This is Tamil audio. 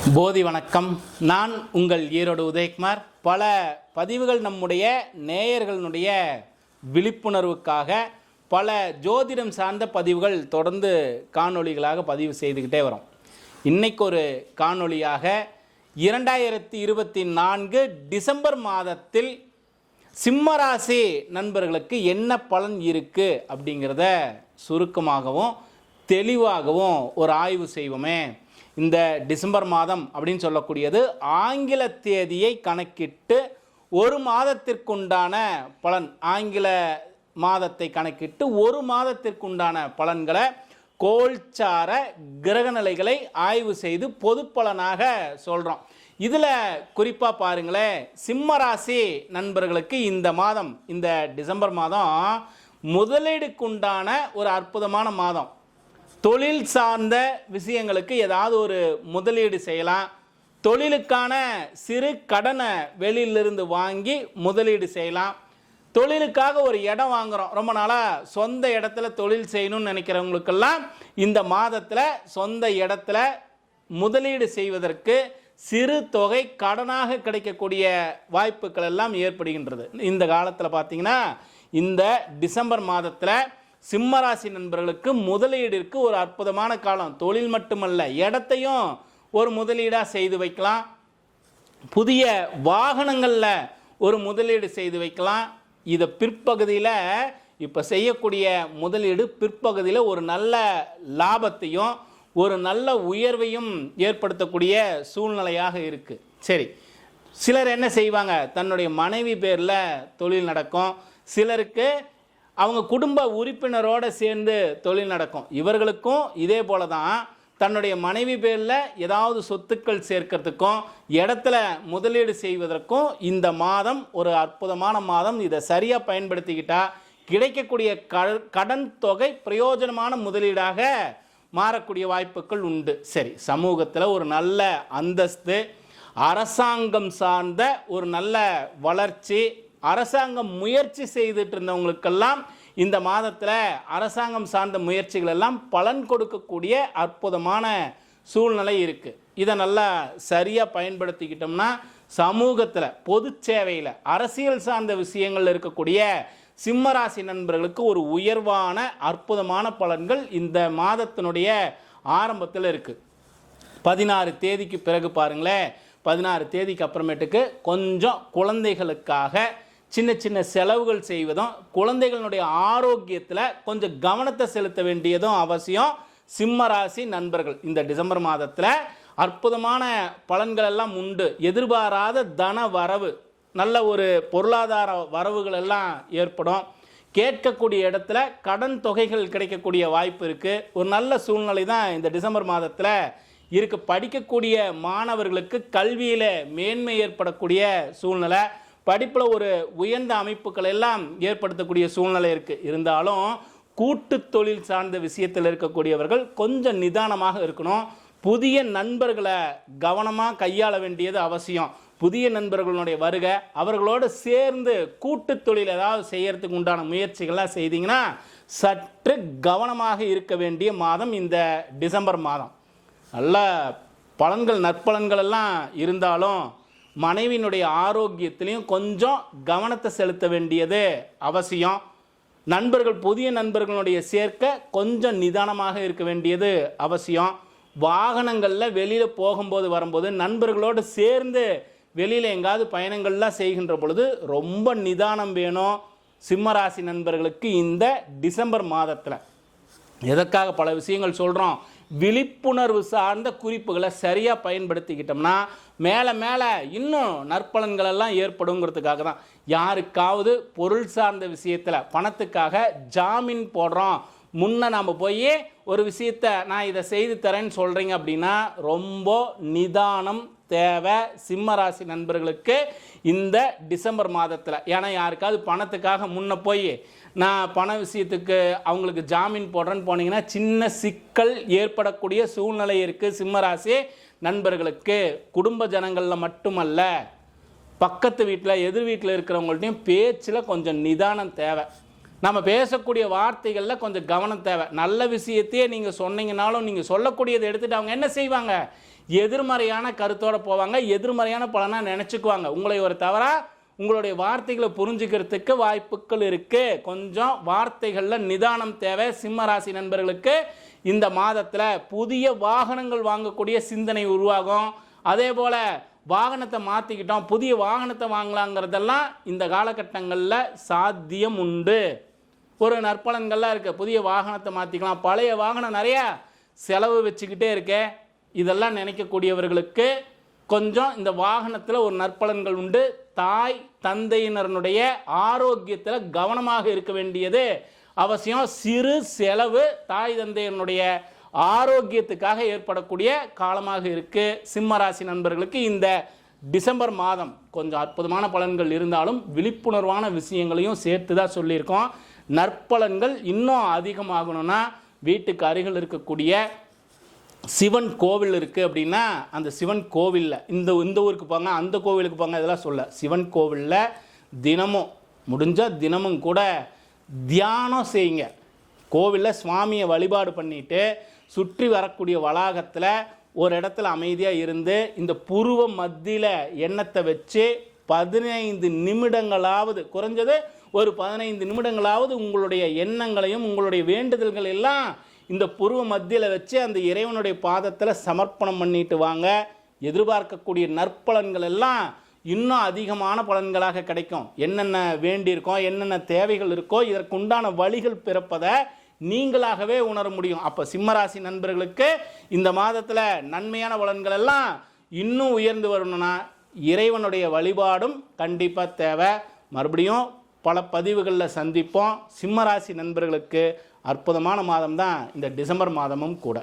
போதி வணக்கம். நான் உங்கள் ஈரோடு உதயகுமார். பல பதிவுகள் நம்முடைய நேயர்களுடைய விழிப்புணர்வுக்காக பல ஜோதிடம் சார்ந்த பதிவுகள் தொடர்ந்து காணொளிகளாக பதிவு செய்துக்கிட்டே வரோம். இன்னைக்கு ஒரு காணொளியாக இரண்டாயிரத்தி இருபத்தி நான்கு டிசம்பர் மாதத்தில் சிம்மராசி நண்பர்களுக்கு என்ன பலன் இருக்குது அப்படிங்கிறத சுருக்கமாகவும் தெளிவாகவும் ஒரு ஆய்வு செய்வோமே. இந்த டிசம்பர் மாதம் அப்படின்னு சொல்லக்கூடியது ஆங்கில தேதியை கணக்கிட்டு ஒரு மாதத்திற்குண்டான பலன் ஆங்கில மாதத்தை கணக்கிட்டு ஒரு மாதத்திற்குண்டான பலன்களை கோல்சார கிரகநிலைகளை ஆய்வு செய்து பொது பலனாக சொல்கிறோம் இதில் குறிப்பாக பாருங்களேன் சிம்ம ராசி நண்பர்களுக்கு இந்த மாதம் இந்த டிசம்பர் மாதம் முதலீடுக்குண்டான ஒரு அற்புதமான மாதம். தொழில் சார்ந்த விஷயங்களுக்கு ஏதாவது ஒரு முதலீடு செய்யலாம். தொழிலுக்கான சிறு கடனை வெளியிலிருந்து வாங்கி முதலீடு செய்யலாம். தொழிலுக்காக ஒரு இடம் வாங்குறோம். ரொம்ப நாளாக சொந்த இடத்துல தொழில் செய்யணும்னு நினைக்கிறவங்களுக்கெல்லாம் இந்த மாதத்தில் சொந்த இடத்துல முதலீடு செய்வதற்கு சிறு தொகை கடனாக கிடைக்கக்கூடிய வாய்ப்புகள் எல்லாம் ஏற்படுகின்றது. இந்த காலத்தில் பார்த்திங்கன்னா இந்த டிசம்பர் மாதத்தில் சிம்மராசி நண்பர்களுக்கு முதலீடிற்கு ஒரு அற்புதமான காலம். தொழில் மட்டுமல்ல இடத்தையும் ஒரு முதலீடாக செய்து வைக்கலாம். புதிய வாகனங்களில் ஒரு முதலீடு செய்து வைக்கலாம். இதை பிற்பகுதியில் இப்போ செய்யக்கூடிய முதலீடு பிற்பகுதியில் ஒரு நல்ல லாபத்தையும் ஒரு நல்ல உயர்வையும் ஏற்படுத்தக்கூடிய சூழ்நிலையாக இருக்குது சரி சிலர் என்ன செய்வாங்க? தன்னுடைய மனைவி பேரில் தொழில் நடக்கும். சிலருக்கு அவங்க குடும்ப உறுப்பினரோடு சேர்ந்து தொழில் நடக்கும். இவர்களுக்கும் இதே போல தான் தன்னுடைய மனைவி பேரில் ஏதாவது சொத்துக்கள் சேர்க்கறதுக்கும் இடத்துல முதலீடு செய்வதற்கும் இந்த மாதம் ஒரு அற்புதமான மாதம். இதை சரியாக பயன்படுத்திக்கிட்டால் கிடைக்கக்கூடிய க- கடன் தொகை பிரயோஜனமான முதலீடாக மாறக்கூடிய வாய்ப்புகள் உண்டு. சரி சமூகத்தில் ஒரு நல்ல அந்தஸ்து அரசாங்கம் சார்ந்த ஒரு நல்ல வளர்ச்சி அரசாங்கம் முயற்சி செய்துட்டு இருந்தவங்களுக்கெல்லாம் இந்த மாதத்தில் அரசாங்கம் சார்ந்த முயற்சிகள் எல்லாம் பலன் கொடுக்கக்கூடிய அற்புதமான சூழ்நிலை இருக்குது இதை நல்லா சரியாக பயன்படுத்திக்கிட்டோம்னா சமூகத்தில் பொது சேவையில் அரசியல் சார்ந்த விஷயங்கள் இருக்கக்கூடிய சிம்மராசி நண்பர்களுக்கு ஒரு உயர்வான அற்புதமான பலன்கள் இந்த மாதத்தினுடைய ஆரம்பத்தில் இருக்குது பதினாறு தேதிக்கு பிறகு பாருங்களேன். பதினாறு தேதிக்கு அப்புறமேட்டுக்கு கொஞ்சம் குழந்தைகளுக்காக சின்ன சின்ன செலவுகள் செய்வதும் குழந்தைகளுடைய ஆரோக்கியத்தில் கொஞ்சம் கவனத்தை செலுத்த வேண்டியதும் அவசியம். சிம்ம ராசி நண்பர்கள் இந்த டிசம்பர் மாதத்தில் அற்புதமான பலன்கள் எல்லாம் உண்டு. எதிர்பாராத தன வரவு நல்ல ஒரு பொருளாதார வரவுகள் எல்லாம் ஏற்படும். கேட்கக்கூடிய இடத்துல கடன் தொகைகள் கிடைக்கக்கூடிய வாய்ப்பு இருக்குது ஒரு நல்ல சூழ்நிலை தான் இந்த டிசம்பர் மாதத்தில் இருக்கு. படிக்கக்கூடிய மாணவர்களுக்கு கல்வியில் மேன்மை ஏற்படக்கூடிய சூழ்நிலை. படிப்பில் ஒரு உயர்ந்த அமைப்புகள் எல்லாம் ஏற்படுத்தக்கூடிய சூழ்நிலை இருக்குது இருந்தாலும் கூட்டு தொழில் சார்ந்த விஷயத்தில் இருக்கக்கூடியவர்கள் கொஞ்சம் நிதானமாக இருக்கணும். புதிய நண்பர்களை கவனமாக கையாள வேண்டியது அவசியம். புதிய நண்பர்களுடைய வருகை அவர்களோடு சேர்ந்து கூட்டு தொழில் ஏதாவது செய்யறதுக்கு உண்டான முயற்சிகள்லாம் செய்தீங்கன்னா சற்று கவனமாக இருக்க வேண்டிய மாதம் இந்த டிசம்பர் மாதம். நல்ல பலன்கள் நற்பலன்கள் எல்லாம் இருந்தாலும் மனைவியினுடைய ஆரோக்கியத்திலையும் கொஞ்சம் கவனத்தை செலுத்த வேண்டியது அவசியம். நண்பர்கள் புதிய நண்பர்களுடைய சேர்க்க கொஞ்சம் நிதானமாக இருக்க வேண்டியது அவசியம். வாகனங்களில் வெளியில் போகும்போது வரும்போது நண்பர்களோடு சேர்ந்து வெளியில் எங்காவது பயணங்கள்லாம் செய்கின்ற பொழுது ரொம்ப நிதானம் வேணும். சிம்மராசி நண்பர்களுக்கு இந்த டிசம்பர் மாதத்தில். எதற்காக பல விஷயங்கள் சொல்கிறோம் விழிப்புணர்வு சார்ந்த குறிப்புகளை சரியாக பயன்படுத்திக்கிட்டோம்னா மேலே மேலே இன்னும் நற்பலன்களெல்லாம் ஏற்படுங்கிறதுக்காக தான். யாருக்காவது பொருள் சார்ந்த விஷயத்தில் பணத்துக்காக ஜாமீன் போடுறோம். முன்ன நாம் போய் ஒரு விஷயத்த நான் இதை செய்து தரேன்னு சொல்கிறீங்க அப்படின்னா ரொம்ப நிதானம் தேவை சிம்ம ராசி நண்பர்களுக்கு இந்த டிசம்பர் மாதத்தில். ஏன்னா யாருக்காவது பணத்துக்காக முன்ன போய் நான் பண விஷயத்துக்கு அவங்களுக்கு ஜாமீன் போடுறேன்னு போனீங்கன்னா சின்ன சிக்கல் ஏற்படக்கூடிய சூழ்நிலை இருக்குது சிம்மராசி நண்பர்களுக்கு. குடும்ப ஜனங்களில் மட்டுமல்ல பக்கத்து வீட்டில் எதிர் வீட்டில் இருக்கிறவங்கள்ட்டையும் பேச்சில் கொஞ்சம் நிதானம் தேவை. நம்ம பேசக்கூடிய வார்த்தைகளில் கொஞ்சம் கவனம் தேவை. நல்ல விஷயத்தையே நீங்கள் சொன்னீங்கனாலும் நீங்கள் சொல்லக்கூடியதை எடுத்துகிட்டு அவங்க என்ன செய்வாங்க? எதிர்மறையான கருத்தோடு போவாங்க எதிர்மறையான பலனாக நினச்சிக்குவாங்க. உங்களை ஒரு தவறாக உங்களுடைய வார்த்தைகளை புரிஞ்சுக்கிறதுக்கு வாய்ப்புகள் இருக்குது கொஞ்சம் வார்த்தைகளில் நிதானம் தேவை. சிம்ம ராசி நண்பர்களுக்கு இந்த மாதத்தில் புதிய வாகனங்கள் வாங்கக்கூடிய சிந்தனை உருவாகும். அதே போல் வாகனத்தை மாற்றிக்கிட்டோம் புதிய வாகனத்தை வாங்கலாங்கிறதெல்லாம் இந்த காலகட்டங்களில் சாத்தியம் உண்டு. ஒரு நற்பலன்கள்லாம் இருக்குது புதிய வாகனத்தை மாற்றிக்கலாம் பழைய வாகனம் நிறையா செலவு வச்சுக்கிட்டே இருக்கே இதெல்லாம் நினைக்கக்கூடியவர்களுக்கு கொஞ்சம் இந்த வாகனத்தில் ஒரு நற்பலன்கள் உண்டு. தாய் தந்தையினருடைய ஆரோக்கியத்தில் கவனமாக இருக்க வேண்டியது அவசியம். சிறு செலவு தாய் தந்தையினுடைய ஆரோக்கியத்துக்காக ஏற்படக்கூடிய காலமாக இருக்குது சிம்ம ராசி நண்பர்களுக்கு இந்த டிசம்பர் மாதம் கொஞ்சம் அற்புதமான பலன்கள் இருந்தாலும் விழிப்புணர்வான விஷயங்களையும் சேர்த்து தான் சொல்லியிருக்கோம். நற்பலன்கள் இன்னும் அதிகமாகணும்னா வீட்டுக்கு அருகில் இருக்கக்கூடிய சிவன் கோவில் இருக்குது அப்படின்னா அந்த சிவன் கோவிலில் இந்த இந்த ஊருக்கு போங்க அந்த கோவிலுக்கு போங்க இதெல்லாம் சொல்ல. சிவன் கோவிலில் தினமும் முடிஞ்சால் தினமும் கூட தியானம் செய்யுங்க. கோவிலில் சுவாமியை வழிபாடு பண்ணிட்டு சுற்றி வரக்கூடிய வளாகத்தில் ஒரு இடத்துல அமைதியாக இருந்து இந்த புருவ மத்தியில் எண்ணத்தை வச்சு பதினைந்து நிமிடங்களாவது குறைஞ்சது ஒரு பதினைந்து நிமிடங்களாவது உங்களுடைய எண்ணங்களையும் உங்களுடைய வேண்டுதல்கள் எல்லாம் இந்த புருவ மத்தியில் வச்சு அந்த இறைவனுடைய பாதத்தில் சமர்ப்பணம் பண்ணிட்டு வாங்க. எதிர்பார்க்கக்கூடிய நற்பலன்கள் எல்லாம் இன்னும் அதிகமான பலன்களாக கிடைக்கும். என்னென்ன வேண்டியிருக்கோம் என்னென்ன தேவைகள் இருக்கோ இதற்குண்டான வழிகள் பிறப்பதை நீங்களாகவே உணர முடியும். அப்போ சிம்மராசி நண்பர்களுக்கு இந்த மாதத்தில் நன்மையான பலன்கள் எல்லாம் இன்னும் உயர்ந்து வரணும்னா இறைவனுடைய வழிபாடும் கண்டிப்பாக தேவை. மறுபடியும் பல பதிவுகளில் சந்திப்போம். சிம்மராசி நண்பர்களுக்கு அற்புதமான மாதம் தான் இந்த டிசம்பர் மாதமும் கூட.